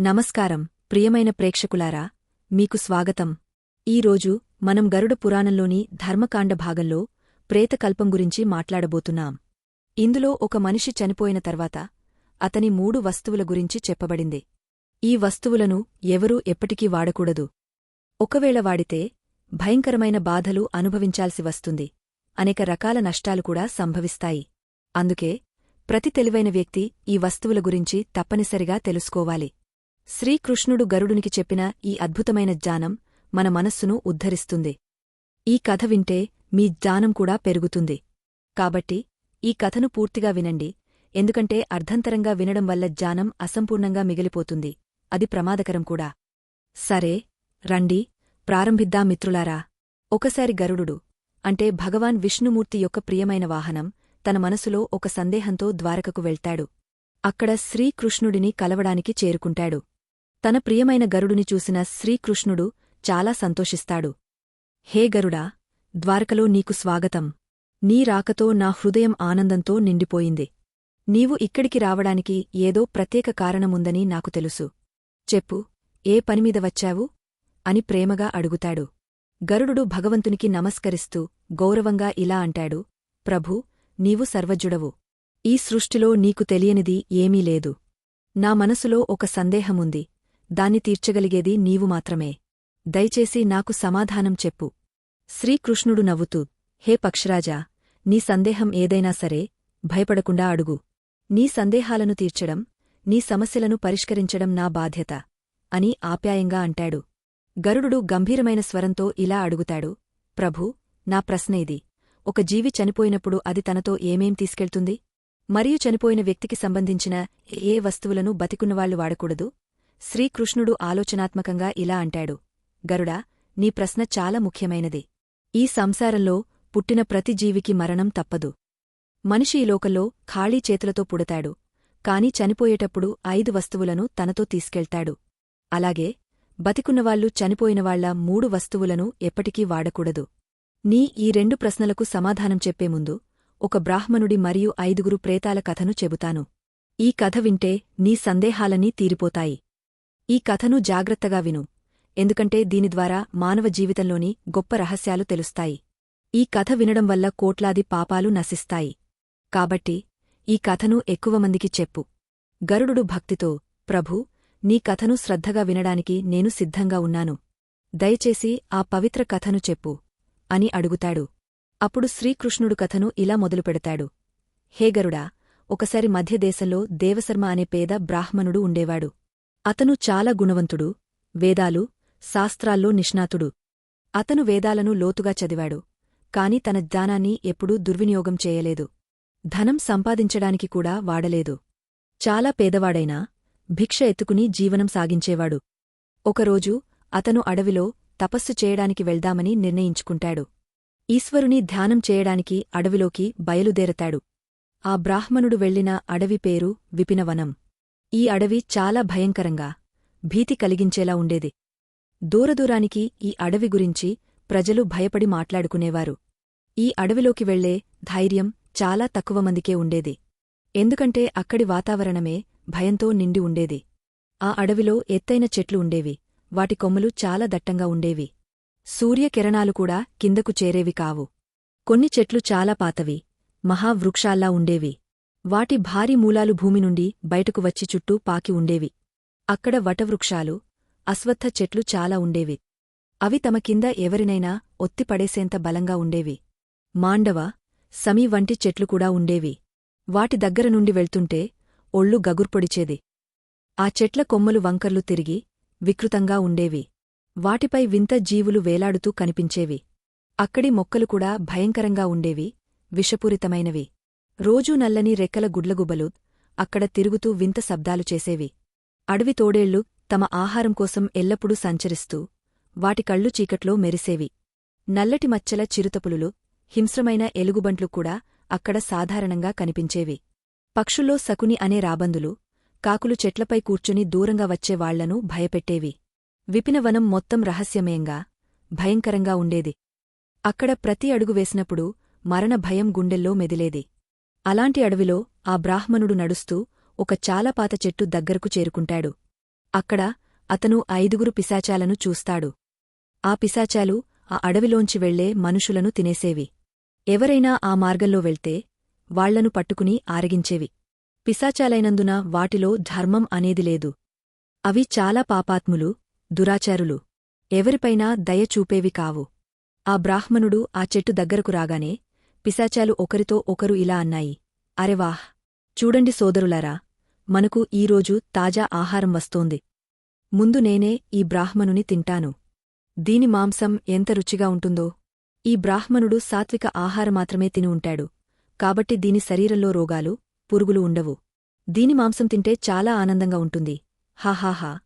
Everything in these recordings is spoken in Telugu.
నమస్కారం ప్రియమైన ప్రేక్షకులారా మీకు స్వాగతం. ఈరోజు మనం గరుడ పురాణంలోని ధర్మకాండ భాగంలో ప్రేతకల్పం గురించి మాట్లాడబోతున్నాం. ఇందులో ఒక మనిషి చనిపోయిన తర్వాత అతని మూడు వస్తువుల గురించి చెప్పబడింది. ఈ వస్తువులను ఎవరూ ఎప్పటికీ వాడకూడదు. ఒకవేళ వాడితే భయంకరమైన బాధలు అనుభవించాల్సి వస్తుంది. అనేక రకాల నష్టాలు కూడా సంభవిస్తాయి. అందుకే ప్రతి తెలివైన వ్యక్తి ఈ వస్తువుల గురించి తప్పనిసరిగా తెలుసుకోవాలి. శ్రీకృష్ణుడు గరుడునికి చెప్పిన ఈ అద్భుతమైన జ్ఞానం మన మనస్సును ఉద్ధరిస్తుంది. ఈ కథ వింటే మీ జ్ఞానం కూడా పెరుగుతుంది. కాబట్టి ఈ కథను పూర్తిగా వినండి. ఎందుకంటే అర్ధంతరంగా వినడం వల్ల జ్ఞానం అసంపూర్ణంగా మిగిలిపోతుంది. అది ప్రమాదకరం కూడా. సరే రండి ప్రారంభిద్దాం మిత్రులారా. ఒకసారి గరుడు అంటే భగవాన్ విష్ణుమూర్తి యొక్క ప్రియమైన వాహనం తన మనసులో ఒక సందేహంతో ద్వారకకు వెళ్తాడు. అక్కడ శ్రీకృష్ణుడిని కలవడానికి చేరుకుంటాడు. తన ప్రియమైన గరుడుని చూసిన శ్రీకృష్ణుడు చాలా సంతోషిస్తాడు. హే గరుడా ద్వారకలో నీకు స్వాగతం. నీ రాకతో నా హృదయం ఆనందంతో నిండిపోయింది. నీవు ఇక్కడికి రావడానికి ఏదో ప్రత్యేక కారణముందని నాకు తెలుసు. చెప్పు ఏ పనిమీద వచ్చావు? అని ప్రేమగా అడుగుతాడు. గరుడు భగవంతునికి నమస్కరిస్తూ గౌరవంగా ఇలా అంటాడు. ప్రభూ నీవు సర్వజ్జుడవు ఈ సృష్టిలో నీకు తెలియనిది ఏమీ లేదు. నా మనసులో ఒక సందేహముంది. దాన్ని తీర్చగలిగేది నీవు మాత్రమే. దయచేసి నాకు సమాధానం చెప్పు. శ్రీకృష్ణుడు నవ్వుతూ హే పక్షరాజా నీ సందేహం ఏదైనా సరే భయపడకుండా అడుగు. నీ సందేహాలను తీర్చడం నీ సమస్యలను పరిష్కరించడం నా బాధ్యత అని ఆప్యాయంగా అంటాడు. గరుడు గంభీరమైన స్వరంతో ఇలా అడుగుతాడు ప్రభూ నా ప్రశ్న ఇది. ఒక జీవి చనిపోయినప్పుడు అది తనతో ఏమేం తీసుకెళ్తుంది? మరియు చనిపోయిన వ్యక్తికి సంబంధించిన ఏ వస్తువులను బతికున్నవాళ్ళు వాడకూడదు? శ్రీకృష్ణుడు ఆలోచనాత్మకంగా ఇలా అంటాడు. గరుడా నీ ప్రశ్న చాలా ముఖ్యమైనది. ఈ సంసారంలో పుట్టిన ప్రతి జీవికి మరణం తప్పదు. మనిషి ఈ ఖాళీ చేతులతో పుడతాడు. కాని చనిపోయేటప్పుడు ఐదు వస్తువులను తనతో తీసుకెళ్తాడు. అలాగే బతికున్నవాళ్ళు చనిపోయినవాళ్ళ మూడు వస్తువులను ఎప్పటికీ వాడకూడదు. నీ ఈ రెండు ప్రశ్నలకు సమాధానం చెప్పే ముందు ఒక బ్రాహ్మణుడి మరియు ఐదుగురు ప్రేతాల కథను చెబుతాను. ఈ కథ వింటే నీ సందేహాలన్నీ తీరిపోతాయి. ఈ కథను జాగ్రత్తగా విను. ఎందుకంటే దీని ద్వారా మానవ జీవితంలోని గొప్ప రహస్యాలు తెలుస్తాయి. ఈ కథ వినడం వల్ల కోట్లాది పాపాలు నశిస్తాయి. కాబట్టి ఈ కథను ఎక్కువ మందికి చెప్పు. గరుడు భక్తితో ప్రభూ నీ కథను శ్రద్ధగా వినడానికి నేను సిద్ధంగా ఉన్నాను. దయచేసి ఆ పవిత్ర కథను చెప్పు అని అడుగుతాడు. అప్పుడు శ్రీకృష్ణుడు కథను ఇలా మొదలుపెడతాడు హేగరుడా ఒకసారి మధ్యదేశంలో దేవశర్మ అనే పేద బ్రాహ్మణుడు ఉండేవాడు. అతను చాలా గుణవంతుడు వేదాలు శాస్త్రాల్లో నిష్ణాతుడు. అతను వేదాలను లోతుగా చదివాడు కాని తన జ్ఞానాన్ని ఎప్పుడూ దుర్వినియోగం చేయలేదు. ధనం సంపాదించడానికి కూడా వాడలేదు. చాలా పేదవాడైనా భిక్ష ఎత్తుకుని జీవనం సాగించేవాడు. ఒకరోజు అతను అడవిలో తపస్సు చేయడానికి వెళ్దామని నిర్ణయించుకుంటాడు. ఈశ్వరుని ధ్యానం చేయడానికి అడవిలోకి బయలుదేరతాడు. ఆ బ్రాహ్మణుడు వెళ్ళిన అడవి పేరు విపినవనం. ఈ అడవి చాలా భయంకరంగా భీతి కలిగించేలా ఉండేది. దూరదూరానికి ఈ అడవి గురించి ప్రజలు భయపడి మాట్లాడుకునేవారు. ఈ అడవిలోకి వెళ్ళే ధైర్యం చాలా తక్కువ మందికే ఉండేది. ఎందుకంటే అక్కడి వాతావరణమే భయంతో నిండి ఉండేది. ఆ అడవిలో ఎత్తైన చెట్లు ఉండేవి వాటి కొమ్మలు చాలా దట్టంగా ఉండేవి. సూర్యకిరణాలు కూడా కిందకు చేరేవి కావు. కొన్ని చెట్లు చాలా పాతవి మహావృక్షాల్లా ఉండేవి. వాటి భారీ మూలాలు భూమి నుండి బయటకు వచ్చి చుట్టూ పాకి ఉండేవి. అక్కడ వటవృక్షాలు అశ్వత్థ చెట్లు చాలా ఉండేవి. అవి తమ కింద ఎవరినైనా ఒత్తిపడేసేంత బలంగా ఉండేవి. మాండవ సమీ వంటి చెట్లు కూడా ఉండేవి. వాటి దగ్గర నుండి వెళ్తుంటే ఒళ్ళు గగుర్పొడిచేది. ఆ చెట్ల కొమ్మలు వంకర్లు తిరిగి వికృతంగా ఉండేవి. వాటిపై వింత జీవులు వేలాడుతూ కనిపించేవి. అక్కడి మొక్కలు కూడా భయంకరంగా ఉండేవి విషపూరితమైనవి. రోజూ నల్లని రెక్కల గుడ్లగుబలు అక్కడ తిరుగుతూ వింత శబ్దాలు చేసేవి. అడవి తోడేళ్ళు తమ ఆహారం కోసం ఎల్లప్పుడూ సంచరిస్తూ వాటి కళ్ళు చీకట్లో మెరిసేవి. నల్లటి మచ్చల చిరుతపులులు హింస్రమైన ఎలుగుబంట్లు కూడా అక్కడ సాధారణంగా కనిపించేవి. పక్షుల్లో సకుని అనే రాబందులు కాకులు చెట్లపై కూర్చుని దూరంగా వచ్చేవాళ్ళను భయపెట్టేవి. విపినవనం మొత్తం రహస్యమయంగా భయంకరంగా ఉండేది. అక్కడ ప్రతి అడుగు వేసినప్పుడు మరణ భయం గుండెల్లో మెదిలేది. అలాంటి అడవిలో ఆ బ్రాహ్మణుడు నడుస్తూ ఒక చాలా పాత చెట్టు దగ్గరకు చేరుకుంటాడు. అక్కడ అతను ఐదుగురు పిశాచాలను చూస్తాడు. ఆ పిశాచాలు ఆ అడవిలోంచి వెళ్ళే మనుషులను తినేసేవి. ఎవరైనా ఆ మార్గంలో వెళ్తే వాళ్ళను పట్టుకుని ఆరగించేవి. పిశాచాలైనందున వాటిలో ధర్మం అనేది లేదు. అవి చాలా పాపాత్ములు దురాచారులు. ఎవరిపైనా దయ చూపేవి కావు. ఆ బ్రాహ్మణుడు ఆ చెట్టు దగ్గరకు రాగానే పిశాచాలు ఒకరితో ఒకరు ఇలా అన్నాయి. అరెవాహ్ చూడండి సోదరులారా మనకు ఈరోజు తాజా ఆహారం వస్తోంది. ముందు నేనే ఈ బ్రాహ్మణుని తింటాను. దీని మాంసం ఎంత రుచిగా ఉంటుందో. ఈ బ్రాహ్మణుడు సాత్విక ఆహారమాత్రమే తిని ఉంటాడు. కాబట్టి దీని శరీరంలో రోగాలు పురుగులు ఉండవు. దీని మాంసం తింటే చాలా ఆనందంగా ఉంటుంది. హాహాహా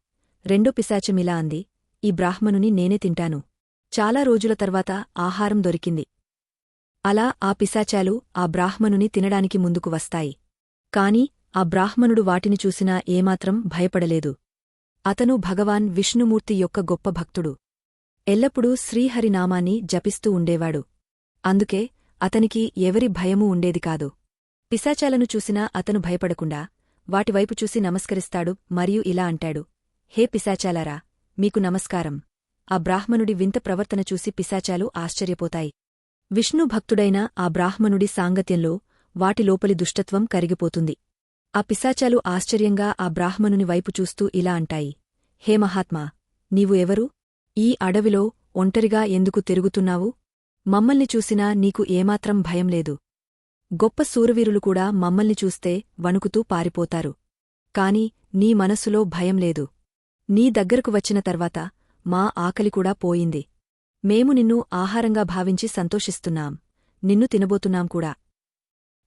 రెండో పిశాచమిలా అంది. ఈ బ్రాహ్మణుని నేనే తింటాను. చాలా రోజుల తర్వాత ఆహారం దొరికింది. అలా ఆ పిశాచాలు ఆ బ్రాహ్మణుని తినడానికి ముందుకు వస్తాయి. కాని ఆ బ్రాహ్మణుడు వాటిని చూసినా ఏమాత్రం భయపడలేదు. అతను భగవాన్ విష్ణుమూర్తి యొక్క గొప్ప భక్తుడు. ఎల్లప్పుడూ శ్రీహరినామాన్ని జపిస్తూ ఉండేవాడు. అందుకే అతనికి ఎవరి భయమూ ఉండేది కాదు. పిశాచాలను చూసినా అతను భయపడకుండా వాటివైపు చూసి నమస్కరిస్తాడు మరియు ఇలా అంటాడు. హే పిశాచాలారా మీకు నమస్కారం. ఆ బ్రాహ్మణుడి వింత ప్రవర్తన చూసి పిశాచాలు ఆశ్చర్యపోతాయి. విష్ణు భక్తుడైన ఆ బ్రాహ్మణుడి సాంగత్యంలో వాటి లోపలి దుష్టత్వం కరిగిపోతుంది. ఆ పిశాచాలు ఆశ్చర్యంగా ఆ బ్రాహ్మణుని వైపు చూస్తూ ఇలా అంటాయి. హే మహాత్మా నీవు ఎవరు? ఈ అడవిలో ఒంటరిగా ఎందుకు తిరుగుతున్నావు? మమ్మల్ని చూసినా నీకు ఏమాత్రం భయం లేదు. గొప్ప సూరవీరులు కూడా మమ్మల్ని చూస్తే వణుకుతూ పారిపోతారు. కాని నీ మనసులో భయం లేదు. నీ దగ్గరకు వచ్చిన తర్వాత మా ఆకలి కూడా పోయింది. మేము నిన్ను ఆహారంగా భావించి సంతోషిస్తున్నాం. నిన్ను తినబోతున్నాం కూడా.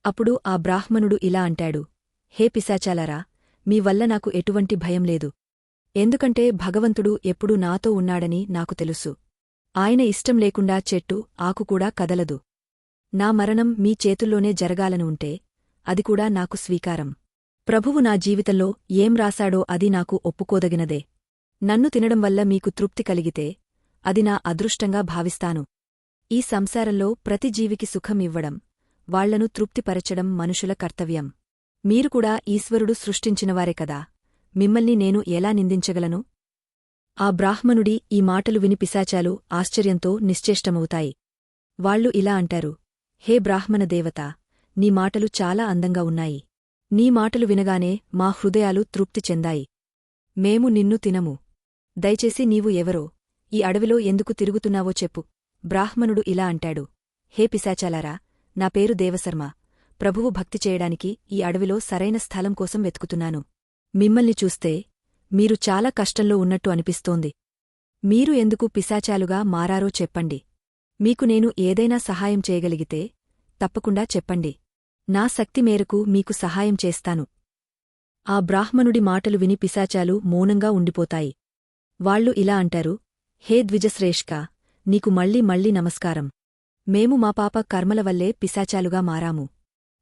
అప్పుడు ఆ బ్రాహ్మణుడు ఇలా అంటాడు. హే పిశాచాలరా మీ వల్ల నాకు ఎటువంటి భయం లేదు. ఎందుకంటే భగవంతుడు ఎప్పుడూ నాతో ఉన్నాడని నాకు తెలుసు. ఆయన ఇష్టం లేకుండా చెట్టు ఆకుకూడా కదలదు. నా మరణం మీ చేతుల్లోనే జరగాలని ఉంటే అది కూడా నాకు స్వీకారం. ప్రభువు నా జీవితంలో ఏం రాశాడో అది నాకు ఒప్పుకోదగినదే. నన్ను తినడం వల్ల మీకు తృప్తి కలిగితే అది నా అదృష్టంగా భావిస్తాను. ఈ సంసారంలో ప్రతి జీవికి సుఖం ఇవ్వడం వాళ్ళను తృప్తిపరచడం మనుషుల కర్తవ్యం. మీరు కూడా ఈశ్వరుడు సృష్టించినవారే కదా. మిమ్మల్ని నేను ఎలా నిందించగలను? ఆ బ్రాహ్మణుడి ఈ మాటలు విని పిశాచాలు ఆశ్చర్యంతో నిశ్చేష్టమవుతాయి. వాళ్ళు ఇలా అంటారు హే బ్రాహ్మణ దేవత నీ మాటలు చాలా అందంగా ఉన్నాయి. నీ మాటలు వినగానే మా హృదయాలు తృప్తి చెందాయి. మేము నిన్ను తినము. దయచేసి నీవు ఎవరో ఈ అడవిలో ఎందుకు తిరుగుతున్నావో చెప్పు. బ్రాహ్మణుడు ఇలా అంటాడు. హే పిశాచాలారా నా పేరు దేవశర్మ. ప్రభువు భక్తి చేయడానికి ఈ అడవిలో సరైన స్థలం కోసం వెతుకుతున్నాను. మిమ్మల్ని చూస్తే మీరు చాలా కష్టంలో ఉన్నట్టు అనిపిస్తోంది. మీరు ఎందుకు పిశాచాలుగా మారారో చెప్పండి. మీకు నేను ఏదైనా సహాయం చేయగలిగితే తప్పకుండా చెప్పండి. నా శక్తి మేరకు మీకు సహాయం చేస్తాను. ఆ బ్రాహ్మణుడి మాటలు విని పిశాచాలు మౌనంగా ఉండిపోతాయి. వాళ్ళు ఇలా అంటారు హే ద్విజశ్రేష్క నీకు మళ్ళీ మళ్ళీ నమస్కారం. మేము మా పాప కర్మల వల్లే పిశాచాలుగా మారాము.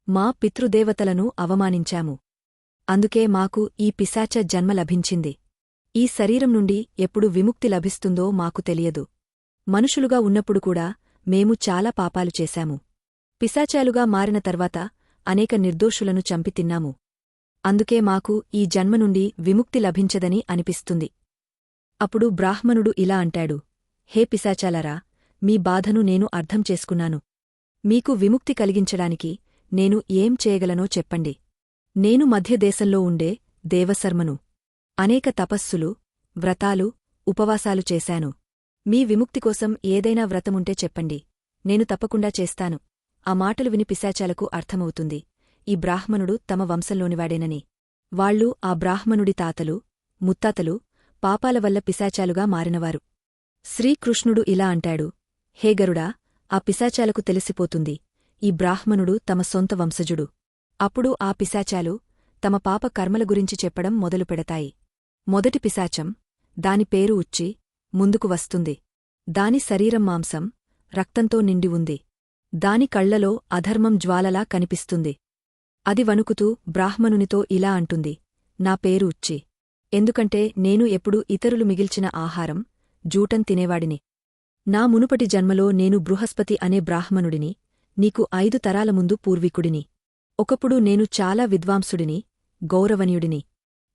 మా పితృదేవతలను అవమానించాము. అందుకే మాకు ఈ పిశాచ జన్మ లభించింది. ఈ శరీరం నుండి ఎప్పుడు విముక్తి లభిస్తుందో మాకు తెలియదు. మనుషులుగా ఉన్నప్పుడు కూడా మేము చాలా పాపాలు చేశాము. పిశాచాలుగా మారిన తర్వాత అనేక నిర్దోషులను చంపి తిన్నాము. అందుకే మాకు ఈ జన్మ నుండి విముక్తి లభించదని అనిపిస్తుంది. అప్పుడు బ్రాహ్మణుడు ఇలా అంటాడు హే పిశాచాలరా మీ బాధను నేను అర్థం చేసుకున్నాను. మీకు విముక్తి కలిగించడానికి నేను ఏం చేయగలనో చెప్పండి. నేను మధ్యదేశంలో ఉండే దేవశర్మను అనేక తపస్సులు వ్రతాలు ఉపవాసాలు చేశాను. మీ విముక్తి కోసం ఏదైనా వ్రతముంటే చెప్పండి. నేను తప్పకుండా చేస్తాను. ఆ మాటలు విని పిశాచాలకు అర్థమవుతుంది ఈ బ్రాహ్మణుడు తమ వంశంలోనివాడేనని. వాళ్ళు ఆ బ్రాహ్మణుడి తాతలు ముత్తాతలు పాపాల వల్ల పిశాచాలుగా మారినవారు. శ్రీకృష్ణుడు ఇలా అంటాడు హేగరుడా ఆ పిశాచాలకు తెలిసిపోతుంది ఈ బ్రాహ్మణుడు తమ సొంత వంశజుడు. అప్పుడు ఆ పిశాచాలు తమ పాప కర్మల గురించి చెప్పడం మొదలుపెడతాయి మొదటి పిశాచం దాని పేరు ఉచ్చి ముందుకు వస్తుంది. దాని శరీరం మాంసం రక్తంతో నిండి ఉంది. దాని కళ్ళలో అధర్మం జ్వాలలా కనిపిస్తుంది. అది వణుకుతూ బ్రాహ్మణునితో ఇలా అంటుంది నా పేరు ఉచ్చి. ఎందుకంటే నేను ఎప్పుడు ఇతరులు మిగిల్చిన ఆహారం జూటం తినేవాడిని. నా మునుపటి జన్మలో నేను బృహస్పతి అనే బ్రాహ్మణుడిని నీకు ఐదు తరాల ముందు పూర్వీకుడిని. ఒకప్పుడు నేను చాలా విద్వాంసుడిని గౌరవనీయుడిని.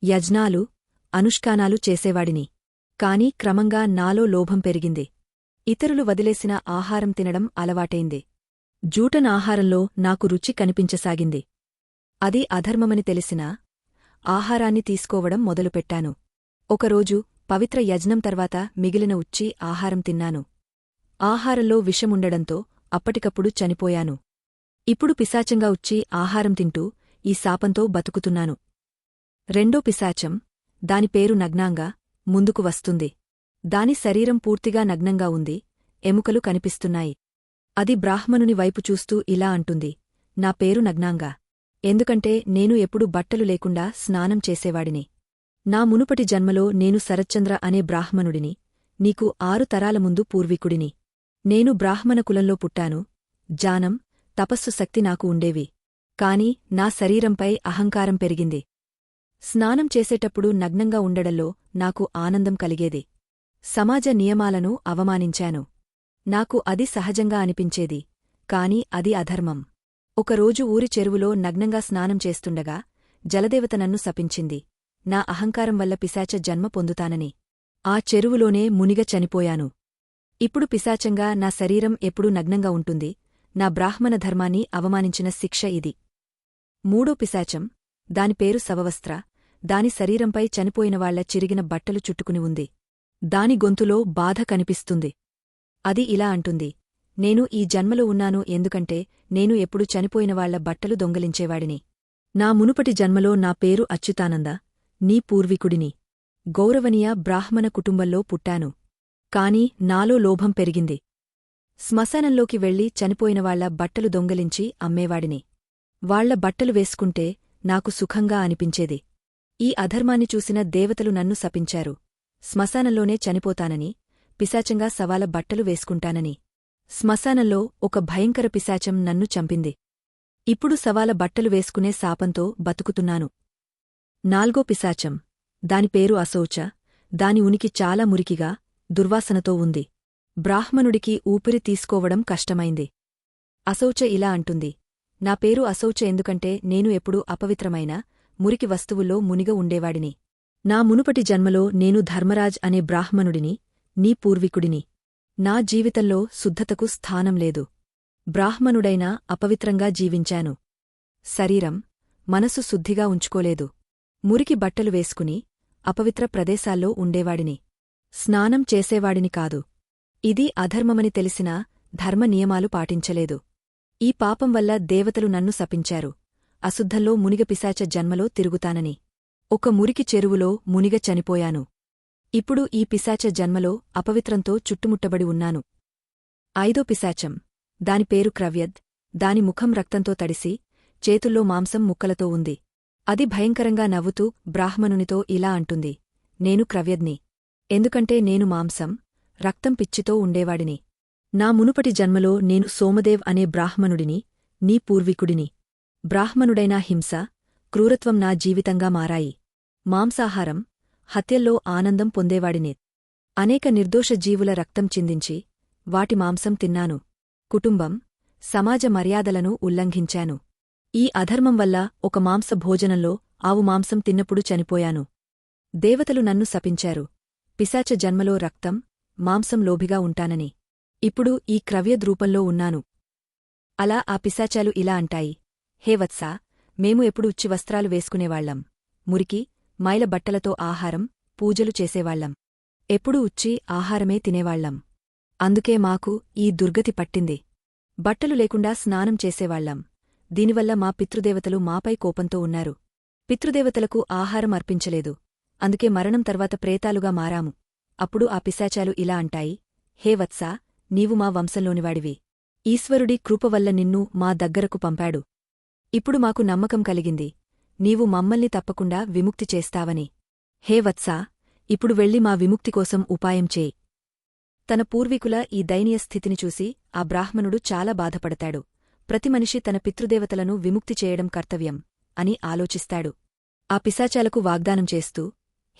యజ్ఞాలు అనుష్ఠానాలు చేసేవాడిని. కాని క్రమంగా నాలో లోభం పెరిగింది. ఇతరులు వదిలేసిన ఆహారం తినడం అలవాటైంది. జూటన్ ఆహారంలో నాకు రుచి కనిపించసాగింది. అది అధర్మమని తెలిసినా ఆహారాన్ని తీసుకోవడం మొదలుపెట్టాను. ఒకరోజు పవిత్ర యజ్ఞం తర్వాత మిగిలిన ఉచ్చి ఆహారం తిన్నాను. ఆహారంలో విషముండడంతో అప్పటికప్పుడు చనిపోయాను. ఇప్పుడు పిశాచంగా ఉచ్చి ఆహారం తింటూ ఈ శాపంతో బతుకుతున్నాను. రెండో పిశాచం దాని పేరు నగ్నాంగా ముందుకు వస్తుంది. దాని శరీరం పూర్తిగా నగ్నంగా ఉంది ఎముకలు కనిపిస్తున్నాయి. అది బ్రాహ్మణుని వైపు చూస్తూ ఇలా అంటుంది నా పేరు నగ్నాంగా. ఎందుకంటే నేను ఎప్పుడు బట్టలు లేకుండా స్నానం చేసేవాడిని. నా మునుపటి జన్మలో నేను శరచ్చంద్ర అనే బ్రాహ్మణుడిని. నీకు ఆరు తరాల ముందు పూర్వీకుడిని. నేను బ్రాహ్మణ కులంలో పుట్టాను. జానం తపస్సు శక్తి నాకు ఉండేవి. కాని నా శరీరంపై అహంకారం పెరిగింది. స్నానం చేసేటప్పుడు నగ్నంగా ఉండడంలో నాకు ఆనందం కలిగేది. సమాజ నియమాలను అవమానించాను. నాకు అది సహజంగా అనిపించేది. కాని అది అధర్మం. ఒకరోజు ఊరి చెరువులో నగ్నంగా స్నానం చేస్తుండగా జలదేవత నన్ను శపించింది. నా అహంకారం వల్ల పిశాచ జన్మ పొందుతానని. ఆ చెరువులోనే మునిగ చనిపోయాను. ఇప్పుడు పిశాచంగా నా శరీరం ఎప్పుడూ నగ్నంగా ఉంటుంది. నా బ్రాహ్మణ ధర్మాన్ని అవమానించిన శిక్ష ఇది. మూడో పిశాచం దాని పేరు సవవస్త్ర దాని శరీరంపై చనిపోయినవాళ్ళ చిరిగిన బట్టలు చుట్టుకుని ఉంది. దాని గొంతులో బాధ కనిపిస్తుంది. అది ఇలా అంటుంది. నేను ఈ జన్మలో ఉన్నాను ఎందుకంటే నేను ఎప్పుడు చనిపోయినవాళ్ళ బట్టలు దొంగలించేవాడిని. నా మునుపటి జన్మలో నా పేరు అచ్యుతానంద నీ పూర్వీకుడిని. గౌరవనీయ బ్రాహ్మణ కుటుంబంలో పుట్టాను. కాని నాలో లోభం పెరిగింది. శ్మశానంలోకి వెళ్ళి చనిపోయినవాళ్ళ బట్టలు దొంగలించి అమ్మేవాడిని. వాళ్ళ బట్టలు వేసుకుంటే నాకు సుఖంగా అనిపించేది. ఈ అధర్మాన్ని చూసిన దేవతలు నన్ను శపించారు. శ్మశానంలోనే చనిపోతానని పిశాచంగా సవాల బట్టలు వేసుకుంటానని. శ్మశానంలో ఒక భయంకర పిశాచం నన్ను చంపింది. ఇప్పుడు సవాల బట్టలు వేసుకునే శాపంతో బతుకుతున్నాను. నాల్గో పిశాచం. దాని పేరు అశౌచ. దాని ఉనికి చాలా మురికిగా దుర్వాసనతో ఉంది. బ్రాహ్మణుడికి ఊపిరి తీసుకోవడం కష్టమైంది. అశౌచ ఇలా అంటుంది. నా పేరు అశౌచ ఎందుకంటే నేను ఎప్పుడూ అపవిత్రమైన మురికి వస్తువుల్లో మునిగ ఉండేవాడిని. నా మునుపటి జన్మలో నేను ధర్మరాజ్ అనే బ్రాహ్మణుడిని నీ పూర్వీకుడిని. నా జీవితంలో శుద్ధతకు స్థానం లేదు. బ్రాహ్మణుడైనా అపవిత్రంగా జీవించాను. శరీరం మనసు శుద్ధిగా ఉంచుకోలేదు. మురికి బట్టలు వేసుకుని అపవిత్ర ప్రదేశాల్లో ఉండేవాడిని. స్నానం చేసేవాడిని కాదు. ఇది అధర్మమని తెలిసినా ధర్మ నియమాలు పాటించలేదు. ఈ పాపం వల్ల దేవతలు నన్ను శపించారు. అశుద్ధంలో మునిగ పిశాచ జన్మలో తిరుగుతానని. ఒక మురికి చెరువులో మునిగ చనిపోయాను. ఇప్పుడు ఈ పిశాచ జన్మలో అపవిత్రంతో చుట్టుముట్టబడి ఉన్నాను. ఐదో పిశాచం. దాని పేరు క్రవ్యద్. దాని ముఖం రక్తంతో తడిసి చేతుల్లో మాంసం ముక్కలతో ఉంది. అది భయంకరంగా నవ్వుతూ బ్రాహ్మణునితో ఇలా అంటుంది నేను క్రవ్యద్ని. ఎందుకంటే నేను మాంసం రక్తం పిచ్చితో ఉండేవాడిని. నా మునుపటి జన్మలో నేను సోమదేవ్ అనే బ్రాహ్మణుడిని నీ పూర్వీకుడిని. బ్రాహ్మణుడైన హింస క్రూరత్వం నా జీవితంగా మారాయి. మాంసాహారం హత్యల్లో ఆనందం పొందేవాడినే. అనేక నిర్దోష జీవుల రక్తం చిందించి వాటి మాంసం తిన్నాను. కుటుంబం సమాజ మర్యాదలను ఉల్లంఘించాను. ఈ అధర్మం వల్ల ఒక మాంస భోజనంలో ఆవు మాంసం తిన్నప్పుడు చనిపోయాను. దేవతలు నన్ను శపించారు. పిశాచ జన్మలో రక్తం మాంసం లోభిగా ఉంటానని. ఇప్పుడు ఈ క్రవ్యద్రూపంలో ఉన్నాను. అలా ఆ పిశాచాలు ఇలా అంటాయి. హే వత్సా మేము ఎప్పుడు ఉచ్చి వస్త్రాలు వేసుకునేవాళ్ళం మురికి మైల బట్టలతో ఆహారం పూజలు చేసేవాళ్ళం ఎప్పుడూ ఉచ్చి ఆహారమే తినేవాళ్ళం అందుకే మాకు ఈ దుర్గతి పట్టింది. బట్టలు లేకుండా స్నానం చేసేవాళ్ళం దీనివల్ల మా పితృదేవతలు మాపై కోపంతో ఉన్నారు. పితృదేవతలకు ఆహారం అర్పించలేదు. అందుకే మరణం తర్వాత ప్రేతాలుగా మారాము. అప్పుడు ఆ పిశాచాలు ఇలా అంటాయి హే వత్సా నీవు మా వంశంలోనివాడివి. ఈశ్వరుడి కృపవల్ల నిన్ను మా దగ్గరకు పంపాడు. ఇప్పుడు మాకు నమ్మకం కలిగింది. నీవు మమ్మల్ని తప్పకుండా విముక్తి చేస్తావని. హే వత్సా ఇప్పుడు వెళ్ళి మా విముక్తి కోసం ఉపాయం చేయి. తన పూర్వీకుల ఈ దయనీయ స్థితిని చూసి ఆ బ్రాహ్మణుడు చాలా బాధపడతాడు. ప్రతి మనిషి తన పితృదేవతలను విముక్తి చేయడం కర్తవ్యం అని ఆలోచిస్తాడు. ఆ పిశాచాలకు వాగ్దానం చేస్తూ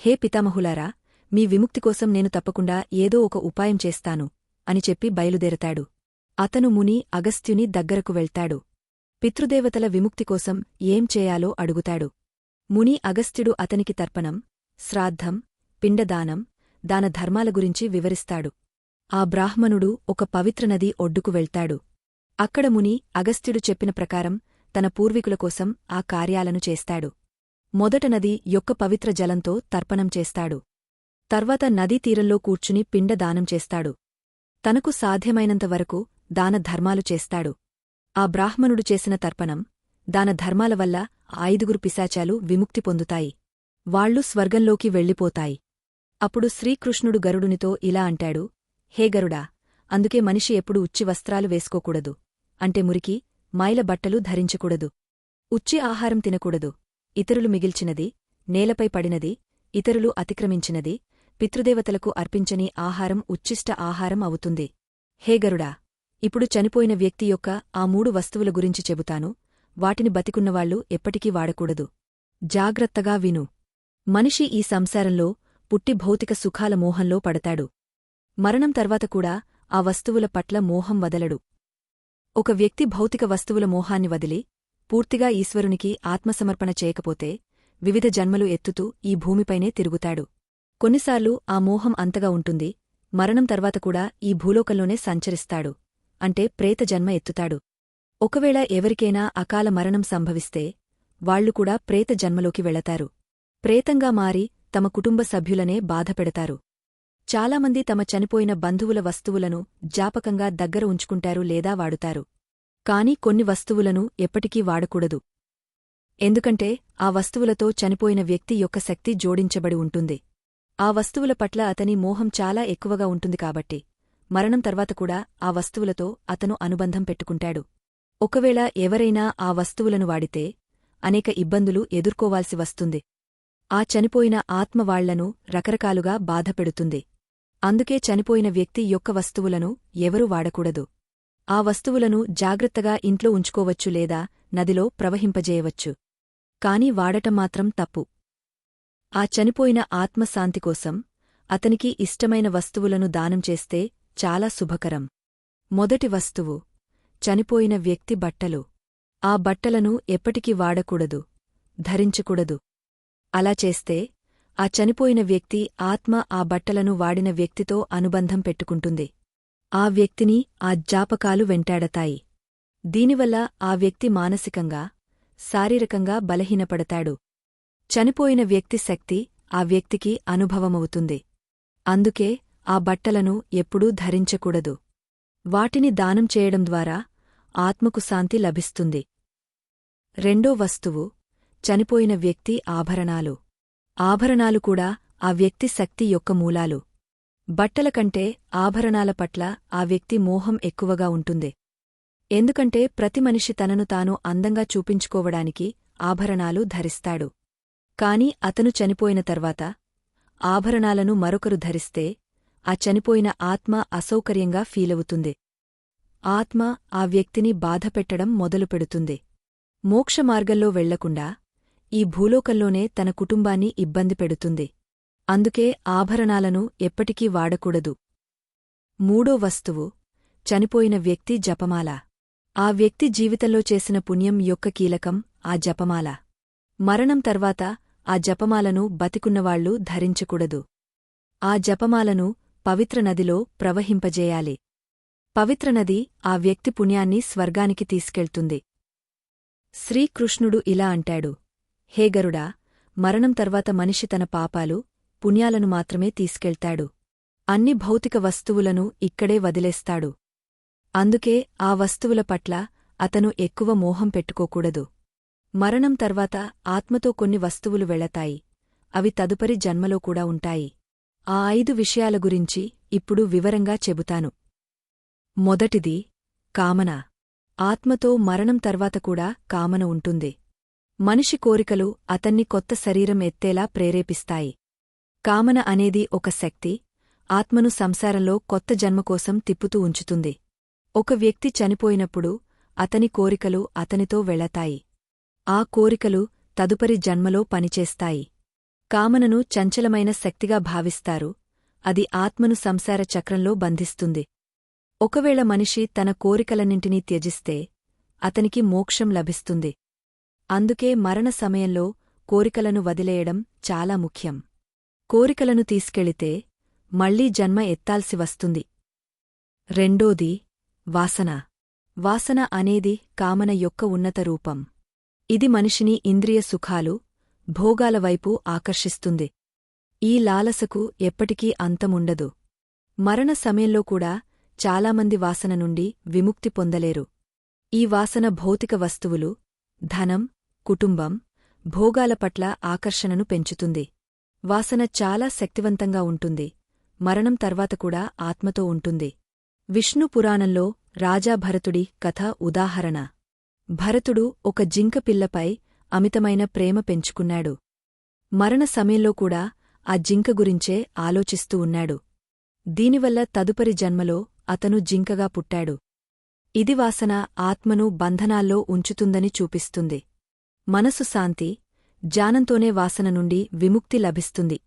హే పితామహులారా మీ విముక్తి కోసం నేను తప్పకుండా ఏదో ఒక ఉపాయం చేస్తాను అని చెప్పి బయలుదేరతాడు. అతను ముని అగస్త్యుని దగ్గరకు వెళ్తాడు. పితృదేవతల విముక్తి కోసం ఏం చేయాలో అడుగుతాడు. ముని అగస్త్యుడు అతనికి తర్పణం శ్రాద్ధం పిండదానం దాన ధర్మాల గురించి వివరిస్తాడు. ఆ బ్రాహ్మణుడు ఒక పవిత్ర నది ఒడ్డుకు వెళ్తాడు. అక్కడ ముని అగస్త్యుడు చెప్పిన ప్రకారం తన పూర్వీకుల కోసం ఆ కార్యాలను చేస్తాడు. మొదట నది యొక్క పవిత్ర జలంతో తర్పణం చేస్తాడు. తర్వాత నదీ తీరంలో కూర్చుని పిండ దానం చేస్తాడు. తనకు సాధ్యమైనంతవరకు దాన ధర్మాలు చేస్తాడు. ఆ బ్రాహ్మణుడు చేసిన తర్పణం దాన ధర్మాల వల్ల ఐదుగురు పిశాచాలు విముక్తి పొందుతాయి. వాళ్ళు స్వర్గంలోకి వెళ్ళిపోతాయి. అప్పుడు శ్రీకృష్ణుడు గరుడునితో ఇలా అంటాడు హే గరుడా అందుకే మనిషి ఎప్పుడు ఉచ్చి వస్త్రాలు వేసుకోకూడదు. అంటే మురికి మైల బట్టలు ధరించకూడదు. ఉచ్చి ఆహారం తినకూడదు. ఇతరులు మిగిల్చినది నేలపై పడినది ఇతరులు అతిక్రమించినది పితృదేవతలకు అర్పించని ఆహారం ఉచ్చిష్ట ఆహారం అవుతుంది. హే గరుడా ఇప్పుడు చనిపోయిన వ్యక్తి యొక్క ఆ మూడు వస్తువుల గురించి చెబుతాను. వాటిని బతికున్నవాళ్ళు ఎప్పటికీ వాడకూడదు. జాగ్రత్తగా విను. మనిషి ఈ సంసారంలో పుట్టి భౌతిక సుఖాల మోహంలో పడతాడు. మరణం తర్వాత కూడా ఆ వస్తువుల పట్ల మోహం వదలడు. ఒక వ్యక్తి భౌతిక వస్తువుల మోహాన్ని వదిలి పూర్తిగా ఈశ్వరునికి ఆత్మసమర్పణ చేయకపోతే వివిధ జన్మలు ఎత్తుతూ ఈ భూమిపైనే తిరుగుతాడు. కొన్నిసార్లు ఆ మోహం అంతగా ఉంటుంది. మరణం తర్వాత కూడా ఈ భూలోకంలోనే సంచరిస్తాడు. అంటే ప్రేత జన్మ ఎత్తుతాడు. ఒకవేళ ఎవరికైనా అకాల మరణం సంభవిస్తే వాళ్ళు కూడా ప్రేత జన్మలోకి వెళతారు. ప్రేతంగా మారి తమ కుటుంబ సభ్యులనే బాధపెడతారు. చాలామంది తమ చనిపోయిన బంధువుల వస్తువులను జాపకంగా దగ్గర ఉంచుకుంటారు లేదా వాడుతారు. కాని కొన్ని వస్తువులను ఎప్పటికీ వాడకూడదు. ఎందుకంటే ఆ వస్తువులతో చనిపోయిన వ్యక్తి యొక్క శక్తి జోడించబడి ఉంటుంది. ఆ వస్తువుల పట్ల అతని మోహం చాలా ఎక్కువగా ఉంటుంది కాబట్టి. మరణం తర్వాత కూడా ఆ వస్తువులతో అతను అనుబంధం పెట్టుకుంటాడు. ఒకవేళ ఎవరైనా ఆ వస్తువులను వాడితే అనేక ఇబ్బందులు ఎదుర్కోవాల్సి వస్తుంది. ఆ చనిపోయిన ఆత్మ వాళ్ళను రకరకాలుగా బాధపెడుతుంది. అందుకే చనిపోయిన వ్యక్తి యొక్క వస్తువులను ఎవరూ వాడకూడదు. ఆ వస్తువులను జాగ్రత్తగా ఇంట్లో ఉంచుకోవచ్చు లేదా నదిలో ప్రవహింపజేయవచ్చు. కాని వాడటం మాత్రం తప్పు. ఆ చనిపోయిన ఆత్మశాంతి కోసం అతనికి ఇష్టమైన వస్తువులను దానం చేస్తే చాలా శుభకరం. మొదటి వస్తువు చనిపోయిన వ్యక్తి బట్టలు. ఆ బట్టలను ఎప్పటికీ వాడకూడదు ధరించకూడదు. అలా చేస్తే ఆ చనిపోయిన వ్యక్తి ఆత్మ ఆ బట్టలను వాడిన వ్యక్తితో అనుబంధం పెట్టుకుంటుంది. ఆ వ్యక్తిని ఆ జాపకాలు వెంటాడతాయి. దీనివల్ల ఆ వ్యక్తి మానసికంగా శారీరకంగా బలహీనపడతాడు. చనిపోయిన వ్యక్తి శక్తి ఆ వ్యక్తికి అనుభవమవుతుంది. అందుకే ఆ బట్టలను ఎప్పుడూ ధరించకూడదు. వాటిని దానం చేయడం ద్వారా ఆత్మకు శాంతి లభిస్తుంది. రెండో వస్తువు చనిపోయిన వ్యక్తి ఆభరణాలు. ఆభరణాలు కూడా ఆ వ్యక్తి శక్తి యొక్క మూలాలు. బట్టల కంటే ఆభరణాల పట్ల ఆ వ్యక్తి మోహం ఎక్కువగా ఉంటుంది. ఎందుకంటే ప్రతి మనిషి తనను తాను అందంగా చూపించుకోవడానికి ఆభరణాలు ధరిస్తాడు. కాని అతను చనిపోయిన తర్వాత ఆభరణాలను మరొకరు ధరిస్తే ఆ చనిపోయిన ఆత్మ అసౌకర్యంగా ఫీలవుతుంది. ఆత్మ ఆ వ్యక్తిని బాధపెట్టడం మొదలుపెడుతుంది. మోక్షమార్గంలో వెళ్ళకుండా ఈ భూలోకంలోనే తన కుటుంబాన్ని ఇబ్బంది పెడుతుంది. అందుకే ఆభరణాలను ఎప్పటికీ వాడకూడదు. మూడో వస్తువు చనిపోయిన వ్యక్తి జపమాల. ఆ వ్యక్తి జీవితంలో చేసిన పుణ్యం యొక్క కీలకం ఆ జపమాల. మరణం తర్వాత ఆ జపమాలను బతికున్నవాళ్ళు ధరించకూడదు. ఆ జపమాలను పవిత్ర నదిలో ప్రవహింపజేయాలి. పవిత్ర నది ఆ వ్యక్తి పుణ్యాన్ని స్వర్గానికి తీసుకెళ్తుంది. శ్రీకృష్ణుడు ఇలా అంటాడు హే గరుడా మరణం తర్వాత మనిషి తన పాపాలు పుణ్యాలను మాత్రమే తీసుకెళ్తాడు. అన్ని భౌతిక వస్తువులను ఇక్కడే వదిలేస్తాడు. అందుకే ఆ వస్తువుల పట్ల అతను ఎక్కువ మోహం పెట్టుకోకూడదు. మరణం తర్వాత ఆత్మతో కొన్ని వస్తువులు వెళతాయి. అవి తదుపరి జన్మలో కూడా ఉంటాయి. ఆ ఐదు విషయాల గురించి ఇప్పుడు వివరంగా చెబుతాను. మొదటిది కామన. ఆత్మతో మరణం తర్వాత కూడా కామన ఉంటుంది. మనిషి కోరికలు అతన్ని కొత్త శరీరం ఎత్తేలా ప్రేరేపిస్తాయి. కామన అనేది ఒక శక్తి ఆత్మను సంసారంలో కొత్త జన్మకోసం తిప్పుతూ ఉంచుతుంది. ఒక వ్యక్తి చనిపోయినప్పుడు అతని కోరికలు అతనితో వెళతాయి. ఆ కోరికలు తదుపరి జన్మలో పనిచేస్తాయి. కామనను చంచలమైన శక్తిగా భావిస్తారు. అది ఆత్మను సంసార చక్రంలో బంధిస్తుంది. ఒకవేళ మనిషి తన కోరికలన్నింటినీ త్యజిస్తే అతనికి మోక్షం లభిస్తుంది. అందుకే మరణ సమయంలో కోరికలను వదిలేయడం చాలా ముఖ్యం. కోరికలను తీసుకెళితే మళ్ళీ జన్మ ఎత్తాల్సి వస్తుంది. రెండోది వాసన. వాసన అనేది కామన యొక్క ఉన్నత రూపం. ఇది మనిషిని ఇంద్రియ సుఖాలు భోగాల వైపు ఆకర్షిస్తుంది. ఈ లాలసకు ఎప్పటికీ అంతముండదు. మరణ సమయంలో కూడా చాలామంది వాసన నుండి విముక్తి పొందలేరు. ఈ వాసన భౌతిక వస్తువులు ధనం కుటుంబం భోగాల పట్ల ఆకర్షణను పెంచుతుంది. వాసన చాలా శక్తివంతంగా ఉంటుంది. మరణం తర్వాత కూడా ఆత్మతో ఉంటుంది. విష్ణు పురాణంలో రాజా భరతుడి కథ ఉదాహరణ. భరతుడు ఒక జింకపిల్లపై అమితమైన ప్రేమ పెంచుకున్నాడు. మరణ సమయంలో కూడా ఆ జింక గురించే ఆలోచిస్తూ ఉన్నాడు. దీనివల్ల తదుపరి జన్మలో అతను జింకగా పుట్టాడు. ఇది వాసన ఆత్మను బంధనాల్లో ఉంచుతుందని చూపిస్తుంది. మనసు శాంతి జానంతోనే వాసన నుండి విముక్తి లభిస్తుంది.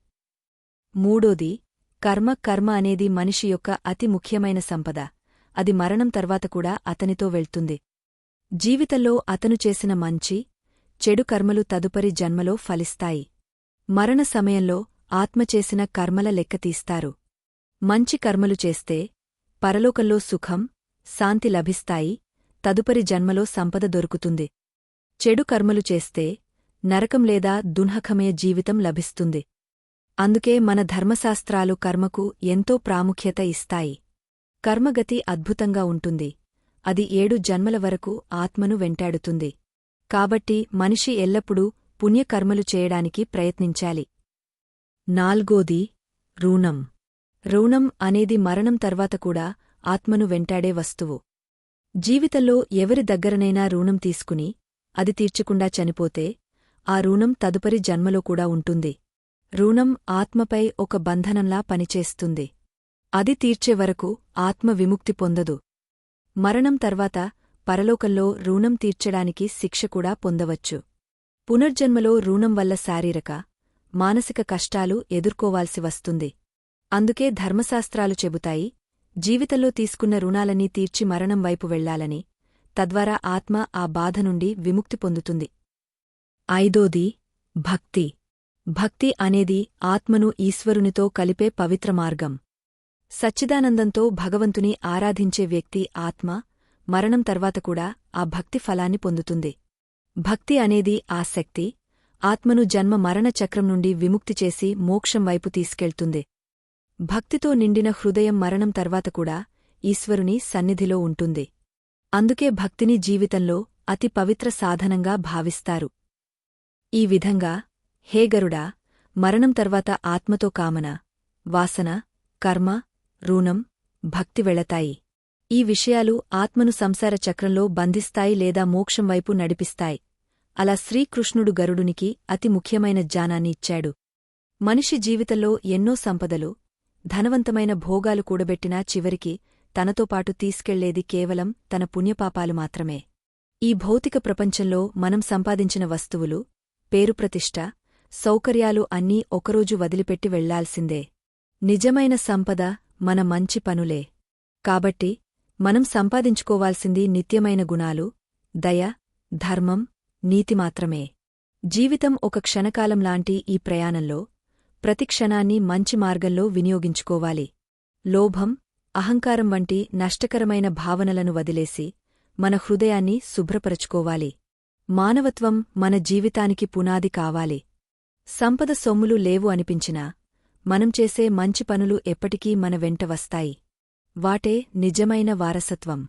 మూడోది కర్మ కర్మ అనేది మనిషి యొక్క అతి ముఖ్యమైన సంపద. అది మరణం తర్వాత కూడా అతనితో వెళ్తుంది. జీవితంలో అతను చేసిన మంచి చెడు కర్మలు తదుపరి జన్మలో ఫలిస్తాయి. మరణ సమయంలో ఆత్మ చేసిన కర్మల లెక్కతీస్తారు మంచి కర్మలు చేస్తే పరలోకంలో సుఖం శాంతి లభిస్తాయి తదుపరి జన్మలో సంపద దొరుకుతుంది. చెడు కర్మలు చేస్తే నరకం లేదా దున్హకమయ జీవితం లభిస్తుంది. అందుకే మన ధర్మశాస్త్రాలు కర్మకు ఎంతో ప్రాముఖ్యత ఇస్తాయి. కర్మగతి అద్భుతంగా ఉంటుంది. అది ఏడు జన్మల వరకు ఆత్మను వెంటాడుతుంది. కాబట్టి మనిషి ఎల్లప్పుడూ పుణ్యకర్మలు చేయడానికి ప్రయత్నించాలి. నాల్గోది రుణం. రుణం అనేది మరణం తర్వాత కూడా ఆత్మను వెంటాడే వస్తువు. జీవితంలో ఎవరి దగ్గరనైనా రుణం తీసుకుని అది తీర్చకుండా చనిపోతే ఆ రుణం తదుపరి జన్మలో కూడా ఉంటుంది. రుణం ఆత్మపై ఒక బంధనంలా పనిచేస్తుంది. అది తీర్చే వరకు ఆత్మ విముక్తి పొందదు. మరణం తర్వాత పరలోకంలో రుణం తీర్చడానికి శిక్ష కూడా పొందవచ్చు. పునర్జన్మలో రుణం వల్ల శారీరక మానసిక కష్టాలు ఎదుర్కోవాల్సి వస్తుంది. అందుకే ధర్మశాస్త్రాలు చెబుతాయి జీవితంలో తీసుకున్న రుణాలన్నీ తీర్చి మరణం వైపు వెళ్ళాలని తద్వారా ఆత్మ ఆ బాధ నుండి విముక్తి పొందుతుంది. ఐదోది భక్తి. భక్తి అనేది ఆత్మను ఈశ్వరునితో కలిపే పవిత్ర మార్గం. సచ్చిదానందంతో భగవంతుని ఆరాధించే వ్యక్తి ఆత్మ మరణం తర్వాత కూడా ఆ భక్తి ఫలాన్ని పొందుతుంది. భక్తి అనేది ఆసక్తి ఆత్మను జన్మ మరణ చక్రం నుండి విముక్తి చేసి మోక్షం వైపు తీసుకెళ్తుంది. భక్తితో నిండిన హృదయం మరణం తర్వాత కూడా ఈశ్వరుని సన్నిధిలో ఉంటుంది. అందుకే భక్తిని జీవితంలో అతి పవిత్ర సాధనంగా భావిస్తారు. ఈ విధంగా హేగరుడా మరణం తర్వాత ఆత్మతో కామన వాసన కర్మ రుణం భక్తి వెళతాయి. ఈ విషయాలు ఆత్మను సంసార చక్రంలో బంధిస్తాయి లేదా మోక్షం వైపు నడిపిస్తాయి. అలా శ్రీకృష్ణుడు గరుడునికి అతి ముఖ్యమైన జ్ఞానాన్ని ఇచ్చాడు. మనిషి జీవితంలో ఎన్నో సంపదలు ధనవంతమైన భోగాలు కూడబెట్టినా చివరికి తనతో పాటు తీసుకెళ్ళేది కేవలం తన పుణ్యపాపాలు మాత్రమే. ఈ భౌతిక ప్రపంచంలో మనం సంపాదించిన వస్తువులు పేరుప్రతిష్ట సౌకర్యాలు అన్నీ ఒకరోజు వదిలిపెట్టి వెళ్ళాల్సిందే. నిజమైన సంపద మన మంచి పనులే. కాబట్టి మనం సంపాదించుకోవాల్సింది నిత్యమైన గుణాలు దయ ధర్మం నీతి మాత్రమే. జీవితం ఒక క్షణకాలంలాంటి ఈ ప్రయాణంలో ప్రతి క్షణాన్ని మంచి మార్గంలో వినియోగించుకోవాలి. లోభం అహంకారం వంటి నష్టకరమైన భావనలను వదిలేసి మన హృదయాన్ని శుభ్రపరచుకోవాలి. మానవత్వం మన జీవితానికి పునాది కావాలి. సంపద సొమ్ములు లేవు అనిపించినా మనం చేసే మంచి పనులు ఎప్పటికీ మన వెంట వస్తాయి. వాటే నిజమైన వారసత్వం.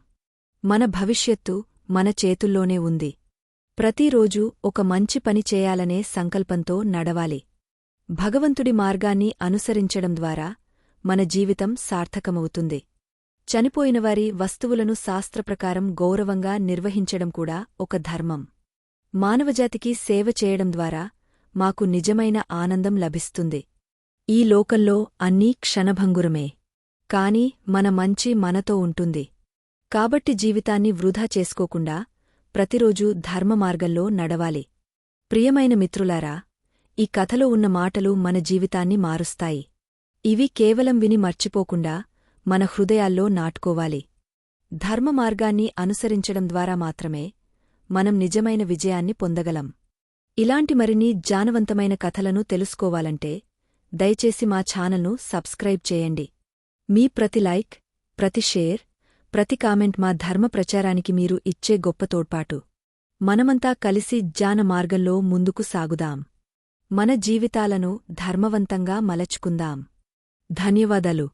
మన భవిష్యత్తు మన చేతుల్లోనే ఉంది. ప్రతిరోజూ ఒక మంచి పని చేయాలనే సంకల్పంతో నడవాలి. భగవంతుడి మార్గాన్ని అనుసరించడం ద్వారా మన జీవితం సార్థకమవుతుంది. చనిపోయినవారి వస్తువులను శాస్త్రప్రకారం గౌరవంగా నిర్వహించడం కూడా ఒక ధర్మం. మానవజాతికి సేవ చేయడం ద్వారా మాకు నిజమైన ఆనందం లభిస్తుంది. ఈ లోకంలో అన్నీ క్షణభంగురమే. కాని మన మంచి మనతో ఉంటుంది. కాబట్టి జీవితాన్ని వృధా చేసుకోకుండా ప్రతిరోజూ ధర్మమార్గంలో నడవాలి. ప్రియమైన మిత్రులారా ఈ కథలో ఉన్న మాటలు మన జీవితాన్ని మారుస్తాయి. ఇవి కేవలం విని మర్చిపోకుండా మన హృదయాల్లో నాటుకోవాలి. ధర్మమార్గాన్ని అనుసరించడం ద్వారా మాత్రమే మనం నిజమైన విజయాన్ని పొందగలం. ఇలాంటి మరిన్ని జానవంతమైన కథలను తెలుసుకోవాలంటే దయచేసి మా ఛానల్ను సబ్స్క్రైబ్ చేయండి. మీ ప్రతి లైక్ ప్రతి షేర్ ప్రతి కామెంట్ మా ధర్మ ప్రచారానికి మీరు ఇచ్చే గొప్ప తోడ్పాటు. మనమంతా కలిసి జ్ఞాన మార్గంలో ముందుకు సాగుదాం. మన జీవితాలను ధర్మవంతంగా మలచుకుందాం. ధన్యవాదాలు.